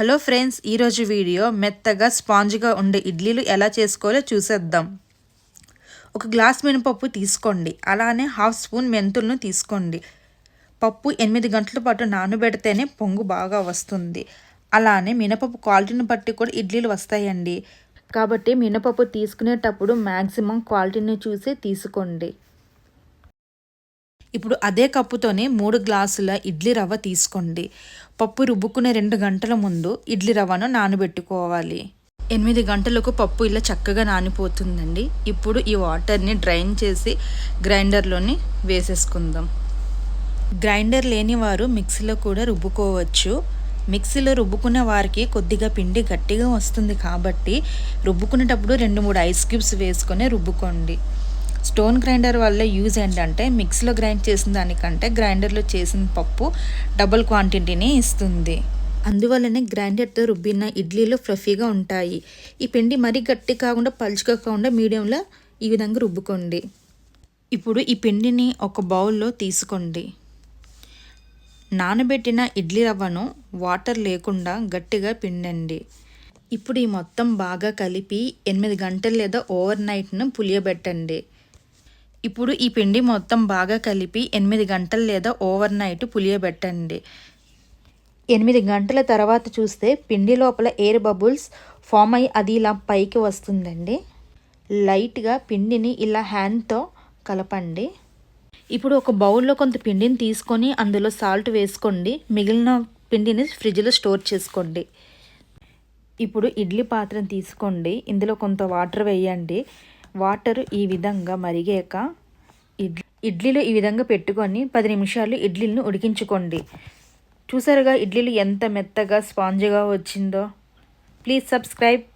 Hello friends ఈరోజు video మెత్తగా స్పాంజ్గా ఉండే ఇడ్లీలు ఎలా చేసుకోవాలో చూసేద్దాం. ఒక గ్లాస్ మినపప్పు తీసుకోండి. అలానే హాఫ్ స్పూన్ మెంతులను తీసుకోండి. పప్పు ఎనిమిది గంటల పాటు నానబెడితేనే పొంగు బాగా వస్తుంది. అలానే మినపప్పు క్వాలిటీని బట్టి కూడా ఇడ్లీలు వస్తాయండి. కాబట్టి మినపప్పు తీసుకునేటప్పుడు మ్యాక్సిమం క్వాలిటీని చూసి తీసుకోండి. ఇప్పుడు అదే కప్పుతోనే మూడు గ్లాసుల ఇడ్లీ రవ్వ తీసుకోండి. పప్పు రుబ్బుకునే రెండు గంటల ముందు ఇడ్లీ రవ్వను నానబెట్టుకోవాలి. ఎనిమిది గంటలకు పప్పు ఇలా చక్కగా నానిపోతుందండి. ఇప్పుడు ఈ వాటర్ని డ్రైన్ చేసి గ్రైండర్లోని వేసేసుకుందాం. గ్రైండర్ లేని వారు మిక్సీలో కూడా రుబ్బుకోవచ్చు. మిక్సీలో రుబ్బుకునే వారికి కొద్దిగా పిండి గట్టిగా వస్తుంది కాబట్టి రుబ్బుకునేటప్పుడు రెండు మూడు ఐస్ క్యూబ్స్ వేసుకొని రుబ్బుకోండి. స్టోన్ గ్రైండర్ వల్ల యూజ్ ఏంటంటే మిక్సీలో గ్రైండ్ చేసిన దానికంటే గ్రైండర్లో చేసిన పప్పు డబుల్ క్వాంటిటీని ఇస్తుంది. అందువల్లనే గ్రైండర్తో రుబ్బిన ఇడ్లీలు ఫ్లఫీగా ఉంటాయి. ఈ పిండి మరీ గట్టి కాకుండా పలుచగా కాకుండా మీడియంలో ఈ విధంగా రుబ్బుకోండి. ఇప్పుడు ఈ పిండిని ఒక బౌల్లో తీసుకోండి. నానబెట్టిన ఇడ్లీ రవ్వను వాటర్ లేకుండా గట్టిగా పిండండి. ఇప్పుడు ఈ మొత్తం బాగా కలిపి ఎనిమిది గంటలు లేదా ఓవర్ నైట్ను పులియబెట్టండి. ఇప్పుడు ఈ పిండి మొత్తం బాగా కలిపి ఎనిమిది గంటలు లేదా ఓవర్ నైట్ పులియబెట్టండి. ఎనిమిది గంటల తర్వాత చూస్తే పిండి లోపల ఎయిర్ బబుల్స్ ఫామ్ అయ్యి అది ఇలా పైకి వస్తుందండి. లైట్గా పిండిని ఇలా హ్యాండ్తో కలపండి. ఇప్పుడు ఒక బౌల్లో కొంత పిండిని తీసుకొని అందులో సాల్ట్ వేసుకోండి. మిగిలిన పిండిని ఫ్రిడ్జ్లో స్టోర్ చేసుకోండి. ఇప్పుడు ఇడ్లీ పాత్రను తీసుకోండి. ఇందులో కొంత వాటర్ వేయండి. వాటర్ ఈ విధంగా మరిగాక ఇడ్లీ ఇడ్లీలు ఈ విధంగా పెట్టుకొని పది నిమిషాలు ఇడ్లీలను ఉడికించుకోండి. చూసారుగా ఇడ్లీలు ఎంత మెత్తగా స్పాంజ్గా వచ్చిందో. Please subscribe.